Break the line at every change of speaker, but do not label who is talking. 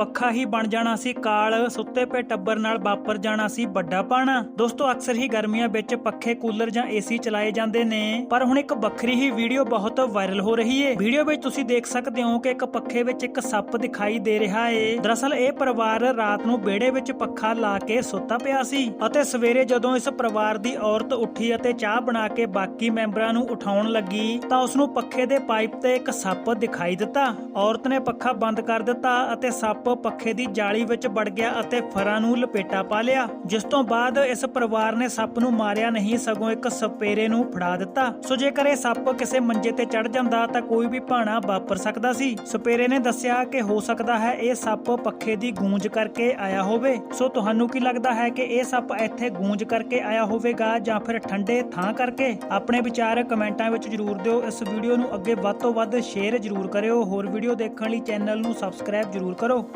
ਪੱਖਾ ਹੀ ਬਣ ਜਾਣਾ ਸੀ ਕਾਲ, ਸੁੱਤੇ ਪਏ ਟੱਬਰ ਨਾਲ ਵਾਪਰ ਜਾਣਾ ਸੀ ਵੱਡਾ ਪਾਣਾ। ਦੋਸਤੋ, ਅਕਸਰ ਹੀ ਗਰਮੀਆਂ ਵਿੱਚ ਪੱਖੇ, ਕੂਲਰ ਜਾਂ ਏਸੀ ਚਲਾਏ ਜਾਂਦੇ ਨੇ। ਪਰ ਹੁਣ ਇੱਕ ਵੱਖਰੀ ਹੀ ਵੀਡੀਓ ਬਹੁਤ ਵਾਇਰਲ ਹੋ ਰਹੀ ਹੈ ਵੀਡੀਓ ਵਿੱਚ ਤੁਸੀਂ ਦੇਖ ਸਕਦੇ ਹੋ ਕਿ ਇੱਕ ਪੱਖੇ ਵਿੱਚ ਇੱਕ ਸੱਪ ਦਿਖਾਈ ਦੇ ਰਿਹਾ ਏ। ਦਰਅਸਲ, ਇਹ ਪਰਿਵਾਰ ਰਾਤ ਨੂੰ ਵਿਹੜੇ ਵਿੱਚ ਪੱਖਾ ਲਾ ਕੇ ਸੁੱਤਾ ਪਿਆ ਸੀ ਅਤੇ ਸਵੇਰੇ ਜਦੋਂ ਇਸ ਪਰਿਵਾਰ ਦੀ ਔਰਤ ਉੱਠੀ ਅਤੇ ਚਾਹ ਬਣਾ ਕੇ ਬਾਕੀ ਮੈਂਬਰਾਂ ਨੂੰ ਉਠਾਉਣ ਲੱਗੀ, ਤਾਂ ਉਸ ਨੂੰ ਪੱਖੇ ਦੇ ਪਾਈਪ ਤੇ ਇੱਕ ਸੱਪ ਦਿਖਾਈ ਦਿੱਤਾ। ਔਰਤ ਨੇ ਪੱਖਾ ਬੰਦ ਕਰ ਦਿੱਤਾ ਅਤੇ ਸੱਪ ਪੱਖੇ ਦੀ ਜਾਲੀ ਵਿੱਚ ਵੜ ਗਿਆ ਅਤੇ ਫਰਾਂ ਨੂੰ ਲਪੇਟਾ ਪਾ ਲਿਆ, ਜਿਸ ਤੋਂ ਬਾਅਦ ਇਸ ਪਰਿਵਾਰ ਨੇ ਸੱਪ ਨੂੰ ਮਾਰਿਆ ਨਹੀਂ, ਸਗੋਂ ਇੱਕ ਸਪੇਰੇ ਨੂੰ ਫੜਾ ਦਿੱਤਾ। ਸੋ ਜੇਕਰ ਇਹ ਸੱਪ ਕਿਸੇ ਮੰਜੇ ਤੇ ਚੜ ਜਾਂਦਾ, ਤਾਂ ਕੋਈ ਵੀ ਭਾਣਾ ਵਾਪਰ ਸਕਦਾ ਸੀ। ਸਪੇਰੇ ਨੇ ਦੱਸਿਆ ਕਿ ਹੋ ਸਕਦਾ ਹੈ ਇਹ ਸੱਪ ਪੱਖੇ ਦੀ ਗੂੰਜ ਕਰਕੇ ਆਇਆ ਹੋਵੇ। ਸੋ ਤੁਹਾਨੂੰ ਕੀ ਲੱਗਦਾ ਹੈ ਕਿ ਇਹ ਸੱਪ ਇੱਥੇ ਗੂੰਜ ਕਰਕੇ ਆਇਆ ਹੋਵੇਗਾ ਜਾਂ ਫਿਰ ਠੰਡੇ ਥਾਂ ਕਰਕੇ? ਆਪਣੇ ਵਿਚਾਰ ਕਮੈਂਟਾਂ ਵਿੱਚ ਜਰੂਰ ਦਿਓ। ਇਸ ਵੀਡੀਓ ਨੂੰ ਅੱਗੇ ਵੱਧ ਤੋਂ ਵੱਧ ਸ਼ੇਅਰ ਜਰੂਰ ਕਰਿਓ। ਹੋਰ ਵੀਡੀਓ ਦੇਖਣ ਲਈ ਚੈਨਲ ਨੂੰ ਸਬਸਕ੍ਰਾਈਬ ਜਰੂਰ ਕਰੋ।